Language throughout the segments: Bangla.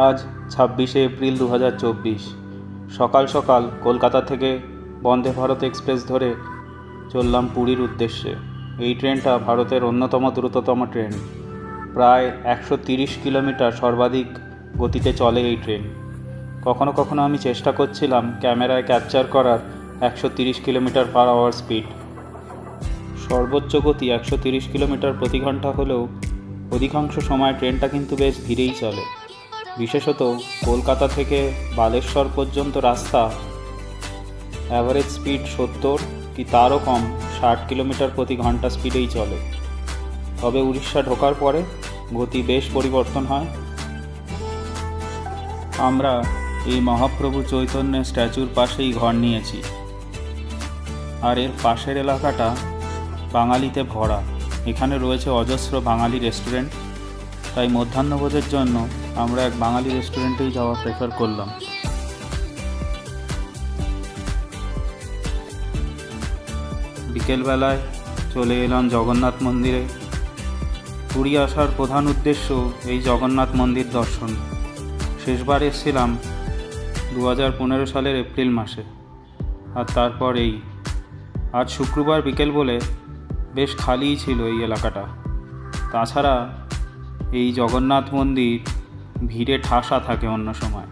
আজ ছাব্বিশে এপ্রিল দু হাজার চব্বিশ। সকাল সকাল কলকাতা থেকে বন্দে ভারত এক্সপ্রেস ধরে চললাম পুরীর উদ্দেশ্যে। এই ট্রেনটা ভারতের অন্যতম দ্রুততম ট্রেন। প্রায় একশো তিরিশ কিলোমিটার সর্বাধিক গতিতে চলে এই ট্রেন। কখনো কখনো আমি চেষ্টা করছিলাম ক্যামেরায় ক্যাপচার করার একশো তিরিশ কিলোমিটার পার আওয়ার স্পিড। সর্বোচ্চ গতি একশো তিরিশ কিলোমিটার প্রতি ঘণ্টা হলেও অধিকাংশ সময় ট্রেনটা কিন্তু বেশ ধীরেই চলে। বিশেষত কলকাতা থেকে বালেশ্বর পর্যন্ত রাস্তা অ্যাভারেজ স্পিড সত্তর কি তারও কম, ষাট কিলোমিটার প্রতি ঘণ্টা স্পিডেই চলে। তবে উড়িষ্যা ঢোকার পরে গতি বেশ পরিবর্তন হয়। আমরা এই মহাপ্রভু চৈতন্যের স্ট্যাচুর পাশেই ঘর নিয়েছি। আর এর পাশের এলাকাটা বাঙালিতে ভরা। এখানে রয়েছে অজস্র বাঙালি রেস্টুরেন্ট। তাই মধ্যাহ্নভোজের জন্য আমরা এক বাঙালি রেস্টুরেন্টেই যাওয়া প্রেফার করলাম। বিকেলবেলায় চলে এলাম জগন্নাথ মন্দিরে। পুরী আসার প্রধান উদ্দেশ্য এই জগন্নাথ মন্দির দর্শন। শেষবার এসেছিলাম দু হাজার পনেরো সালের এপ্রিল মাসে। আর তারপর এই। আজ শুক্রবার বিকেল বলে বেশ খালিই ছিল এই এলাকাটা। তাছাড়া এই জগন্নাথ মন্দির ভিড়ে ঠাসা থাকে অন্য সময়।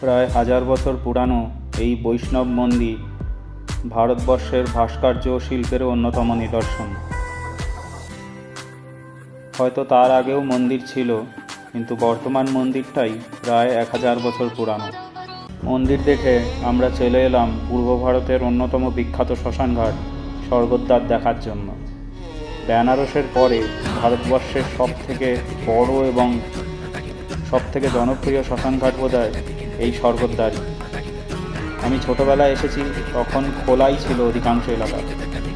প্রায় হাজার বছর পুরানো এই বৈষ্ণব মন্দির ভারতবর্ষের ভাস্কর্য ও শিল্পেরও অন্যতম নিদর্শন। হয়তো তার আগেও মন্দির ছিল, কিন্তু বর্তমান মন্দিরটাই প্রায় এক হাজার বছর পুরানো। মন্দির দেখে আমরা চলে এলাম পূর্ব ভারতের অন্যতম বিখ্যাত শ্মশানঘাট, স্বর্গদ্বার দেখার জন্য। বেনারসের পরে ভারতবর্ষের সব থেকে বড় এবং সব থেকে জনপ্রিয় শ্মশানঘাট বোধ হয় এই স্বর্গদ্বারই। আমি ছোটোবেলায় এসেছি, তখন খোলাই ছিল অধিকাংশ এলাকা,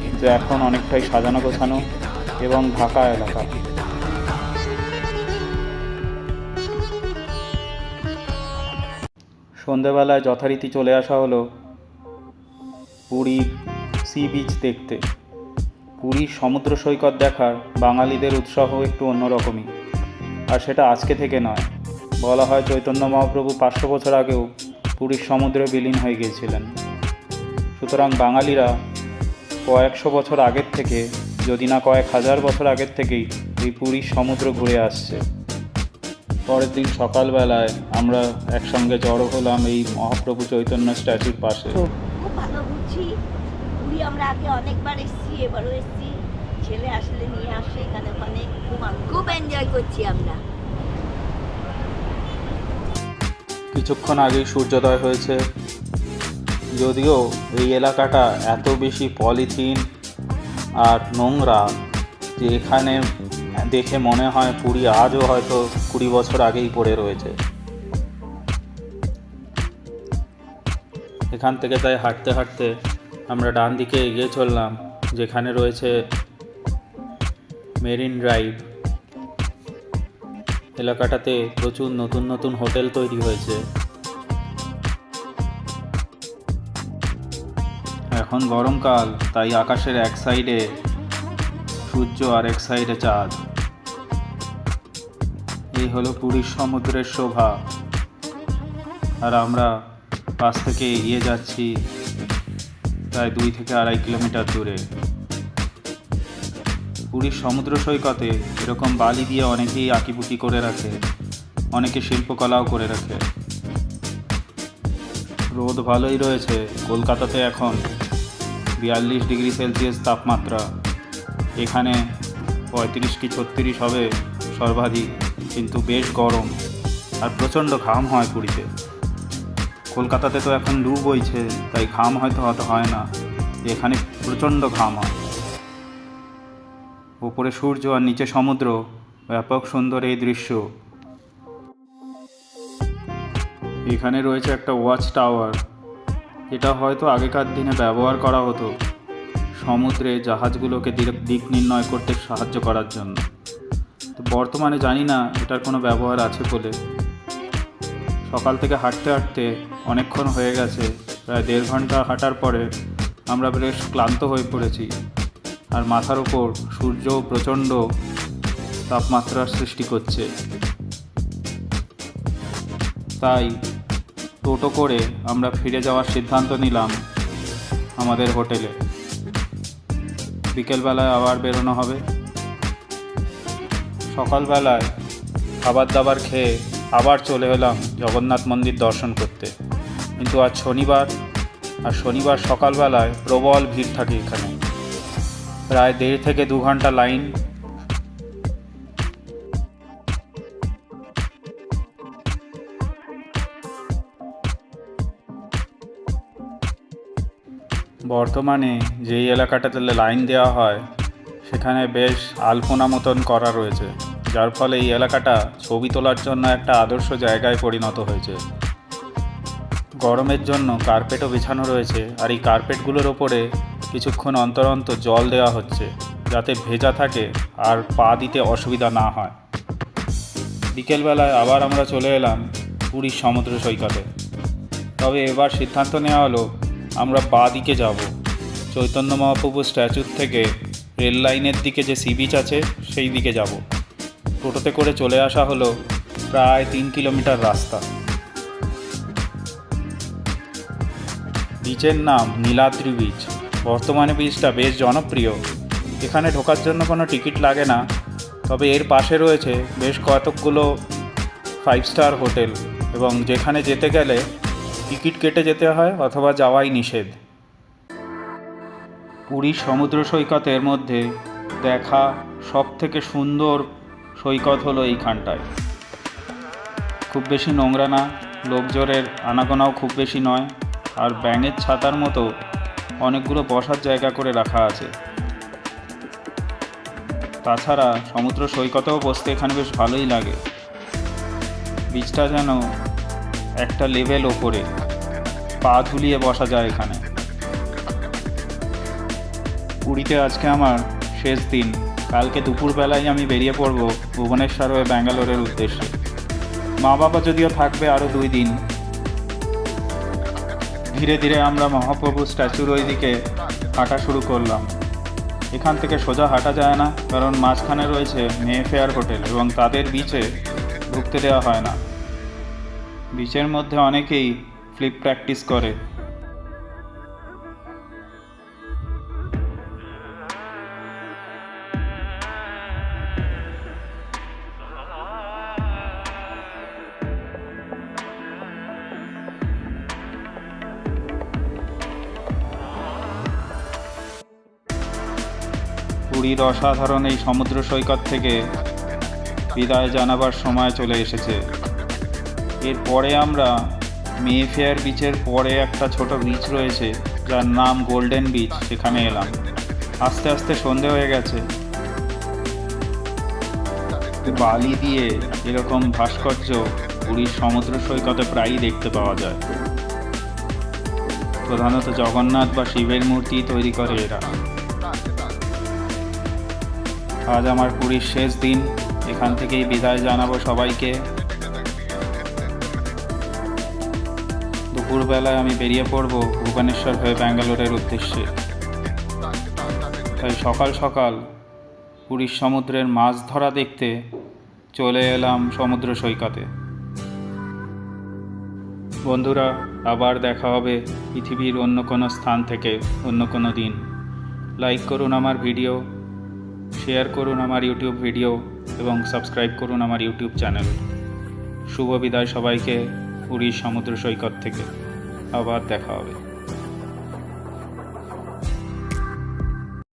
কিন্তু এখন অনেকটাই সাজানো গোছানো এবং ঢাকা এলাকা। সন্ধেবেলায় যথারীতি চলে আসা হলো পুরীর সি বিচ দেখতে। পুরীর সমুদ্র সৈকত দেখার বাঙালিদের উৎসাহ একটু অন্যরকমই। আর সেটা আজকে থেকে নয়। বলা হয় চৈতন্য মহাপ্রভু পাঁচশো বছর আগেও পুরীর সমুদ্রে বিলীন হয়ে গিয়েছিলেন। সুতরাং বাঙালিরা কয়েকশো বছর আগের থেকে, যদি না কয়েক হাজার বছর আগের থেকেই এই পুরীর সমুদ্র ঘুরে আসছে। পরের দিন সকালবেলায় আমরা একসঙ্গে জড়ো হলাম এই মহাপ্রভু চৈতন্য স্ট্যাচুর পাশে খুব ভালো বুঝছি পুরী আমরা আগে অনেকবার এসেছি, এবারও এসেছি। ছেলে আসলে নিয়ে আসে এখানে ওখানে। খুব খুব এনজয় করছি আমরা। কিছুক্ষণ আগেই সূর্যোদয় হয়েছে। যদিও এই এলাকাটা এত বেশি পলিথিন আর নোংরা যে এখানে দেখে মনে হয় পুরী আজও হয়তো কুড়ি বছর আগেই পড়ে রয়েছে। এখান থেকে তাই হাঁটতে হাঁটতে আমরা ডান দিকে এগিয়ে চললাম, যেখানে রয়েছে মেরিন ড্রাইভ। এলাকাটাতে প্রচুর নতুন নতুন হোটেল তৈরি হয়েছে। এখন গরমকাল তাই আকাশের এক সাইডে সূর্য আর এক সাইডে চাঁদ। এই হলো পুরীর সমুদ্রের শোভা। আর আমরা পাশ থেকে এগিয়ে যাচ্ছি প্রায় দুই থেকে আড়াই কিলোমিটার দূরে। পুরীর সমুদ্র সৈকতে এরকম বালি দিয়ে অনেকেই আঁকিপুকি করে রাখে, অনেকে শিল্পকলাও করে রাখে। রোদ ভালোই রয়েছে, কলকাতাতে এখন বিয়াল্লিশ ডিগ্রি সেলসিয়াস তাপমাত্রা। এখানে পঁয়ত্রিশ কি ছত্রিশ হবে সর্বাধিক, কিন্তু বেশ গরম, আর প্রচণ্ড ঘাম হয় পুরীতে। কলকাতাতে তো এখন লু বইছে, তাই ঘাম হয়তো হয়তো হয় না। এখানে প্রচণ্ড ঘাম হয়। উপরে সূর্য আর নিচে সমুদ্র, ব্যাপক সুন্দর এই দৃশ্য। এখানে রয়েছে একটা ওয়াচ টাওয়ার এটা হয়তো আগেকার দিনে ব্যবহার করা হতো, সমুদ্রে জাহাজগুলোকে দিক নির্ণয় করতে সাহায্য করার জন্য। তো বর্তমানে জানি না এটার কোনো ব্যবহার আছে বলে। সকাল থেকে হাঁটতে হাঁটতে অনেকক্ষণ হয়ে গেছে, প্রায় দেড় ঘণ্টা হাঁটার পরে আমরা বেশ ক্লান্ত হয়ে পড়েছি আর মাথার উপর সূর্য প্রচণ্ড তাপমাত্রার সৃষ্টি করছে। তাই টোটো করে আমরা ফিরে যাওয়ার সিদ্ধান্ত নিলাম আমাদের হোটেলে। বিকেলবেলায় আবার বেরোনো হবে। সকালবেলায় খাবার দাবার খেয়ে আবার চলে এলাম জগন্নাথ মন্দির দর্শন করতে। কিন্তু আজ শনিবার, আর শনিবার সকালবেলায় প্রবল ভিড় থাকে এখানে। প্রায় দেড় থেকে দু ঘণ্টা লাইন। বর্তমানে যেই এলাকাটাতে লাইন দেওয়া হয়, সেখানে বেশ আলপনা মতন করা রয়েছে, যার ফলে এই এলাকাটা ছবি তোলার জন্য একটা আদর্শ জায়গায় পরিণত হয়েছে। গরমের জন্য কার্পেটও বিছানো রয়েছে আর এই কার্পেটগুলোর ওপরে কিছুক্ষণ অন্তর অন্তর জল দেওয়া হচ্ছে যাতে ভেজা থাকে আর পা দিতে অসুবিধা না হয়। বিকেলবেলায় আবার আমরা চলে এলাম পুরীর সমুদ্র সৈকতে। তবে এবার সিদ্ধান্ত নেওয়া হলো, আমরা বা দিকে যাব। চৈতন্য মহাপ্রভু স্ট্যাচুর থেকে রেল লাইনের দিকে যে সি বিচ আছে, সেই দিকে যাব। টোটোতে করে চলে আসা হলো প্রায় তিন কিলোমিটার রাস্তা। বিচের নাম নীলাদ্রি বিচ বর্তমানে বিচটা বেশ জনপ্রিয়। এখানে ঢোকার জন্য কোনো টিকিট লাগে না। তবে এর পাশে রয়েছে বেশ কতকগুলো ফাইভ স্টার হোটেল এবং যেখানে যেতে গেলে টিকিট কেটে যেতে হয় অথবা যাওয়াই নিষেধ। পুরীর সমুদ্র সৈকতের মধ্যে দেখা সব থেকে সুন্দর সৈকত হলো এইখানটায়। খুব বেশি নোংরা না, লোকজনের আনাগোনাও খুব বেশি নয়। আর ব্যাঙের ছাতার মতো অনেকগুলো বসার জায়গা করে রাখা আছে। তাছাড়া সমুদ্র সৈকতেও বসতে এখানে বেশ ভালোই লাগে। বীজটা যেন একটা লেভেল ওপরে, পা ঝুলিয়ে বসা যায় এখানে। পুরীতে আজকে আমার শেষ দিন। কালকে দুপুরবেলায় আমি বেরিয়ে পড়ব ভুবনেশ্বর হয়ে ব্যাঙ্গালোরের উদ্দেশ্যে। মা বাবা যদিও থাকবে আরও দুই দিন ধীরে ধীরে আমরা মহাপ্রভু স্ট্যাচুর ওই দিকে হাঁটা শুরু করলাম। এখান থেকে সোজা হাঁটা যায় না, কারণ মাঝখানে রয়েছে মেয়েফেয়ার ফেয়ার হোটেল এবং তাদের বিচে ঢুকতে দেওয়া হয় না। বিচের মধ্যে অনেকেই ফ্লিপ প্র্যাকটিস করে। পুরীর অসাধারণ এই সমুদ্র সৈকত থেকে বিদায় জানাবার সময় চলে এসেছে। এরপরে আমরা মে ফেয়ার বিচের পরে একটা ছোট বিচ রয়েছে, যার নাম গোল্ডেন বিচ সেখানে এলাম। আস্তে আস্তে সন্ধে হয়ে গেছে। বালি দিয়ে এরকম ভাস্কর্য পুরীর সমুদ্র সৈকতে প্রায়ই দেখতে পাওয়া যায়। প্রধানত জগন্নাথ বা শিবের মূর্তি তৈরি করে এরা। আজ আমার পুরীর শেষ দিন। এখান থেকেই বিদায় জানাব সবাইকে। দুপুরবেলায় আমি বেরিয়ে পড়ব ভুবনেশ্বর হয়ে ব্যাঙ্গালোরের উদ্দেশ্যে। তাই সকাল সকাল পুরীর সমুদ্রের মাছ ধরা দেখতে চলে এলাম সমুদ্র সৈকতে। বন্ধুরা, আবার দেখা হবে পৃথিবীর অন্য কোনো স্থান থেকে অন্য কোনো দিন। লাইক করুন আমার ভিডিও। শেয়ার করুন আমার ইউটিউব ভিডিও এবং সাবস্ক্রাইব করুন আমার ইউটিউব চ্যানেল। শুভ বিদায় সবাইকে, পুরীর সমুদ্র সৈকত থেকে। আবার দেখা হবে।